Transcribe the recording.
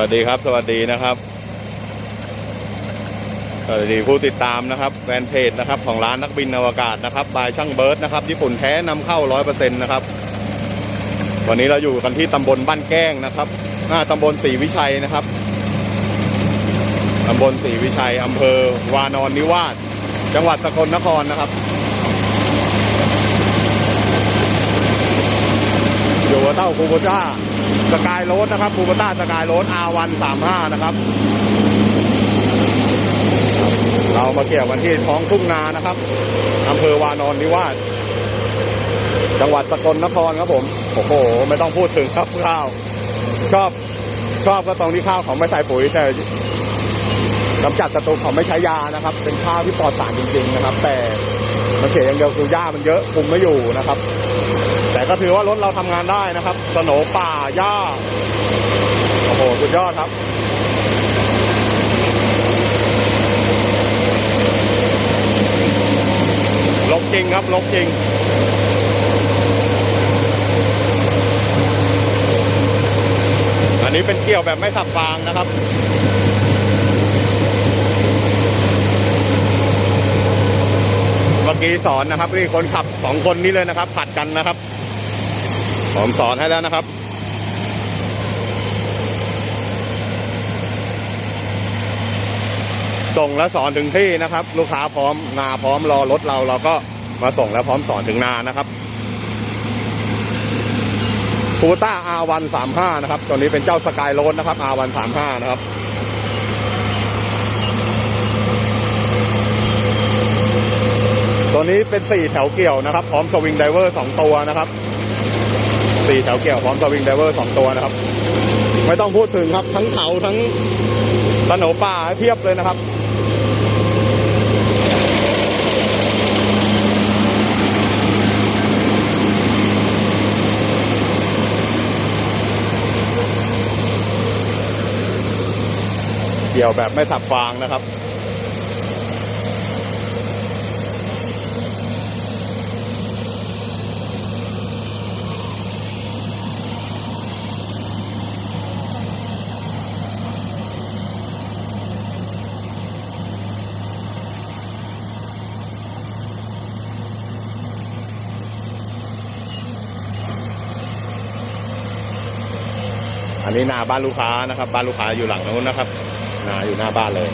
วัสดีครับ สวัสดีนะครับ สวัสดีผู้ติดตามนะครับแฟนเพจนะครับ ของร้านนักบินอวกาศนะครับบายช่างเบิร์ดนะครับ ญี่ปุ่นแท้นำเข้าร้อยเปอร์เซ็นต์นะครับ วันนี้เราอยู่กันที่ตำบลบ้านแก้งนะครับหน้าตำบลศรีวิชัยนะครับตำบลศรีวิชัยอำเภอวานอนนิวาสจังหวัดสกลนครนะครับ อยู่กับเต้าคูโบต้า สกายโรดนะครับคูโบต้าสกายโรด R1 35นสามห้านะครับ เรามาเกี่ยวกันที่ท้องทุ่งนานะครับอำเภอวานอนนิวาสจังหวัดสกลนครครับผม โอ้โห ไม่ต้องพูดถึงครับข้าว ชอบชอบก็ตรงที่ข้าวเขาไม่ใส่ปุ๋ยแต่กำจัดศัตรูเขาไม่ใช้ยานะครับ เป็นข้าวที่ปลอดสารจริง ๆ นะครับ แต่มันเสียอย่างเดียวคือหญ้ามันเยอะคุมไม่อยู่นะครับ แต่ก็ถือว่ารถเราทำงานได้นะครับ สโนป่าหญ้า โอ้โห สุดยอดครับลบจริงครับลบจริง อันนี้เป็นเกี่ยวแบบไม่สับฟางนะครับเมื่อกี้สอนนะครับนี่คนขับสองคนนี้เลยนะครับผัดกันนะครับ ผมสอนให้แล้วนะครับ ส่งแล้วสอนถึงที่นะครับ ลูกค้าพร้อมนาพร้อมรอรถเราเราก็มาส่งแล้วพร้อมสอนถึงนานะครับคูต้า R1 35นะครับ ตัวนี้เป็นเจ้าสกายโรดนะครับ R1 35นะครับตัวนี้เป็นสี่แถวเกี่ยวนะครับ พร้อมสวิงไดเวอร์สองตัวนะครับ สี่แถวเกี่ยวพร้อมสวิงไดเวอร์สองตัวนะครับ ไม่ต้องพูดถึงครับ ทั้งเขาทั้งสโหนป่าเทียบเลยนะครับเกี่ยวแบบไม่สับฟางนะครับ อันนี้นาบ้านลูกค้านะครับ บ้านลูกค้าอยู่หลังนู้นนะครับนาอยู่หน้าบ้านเลย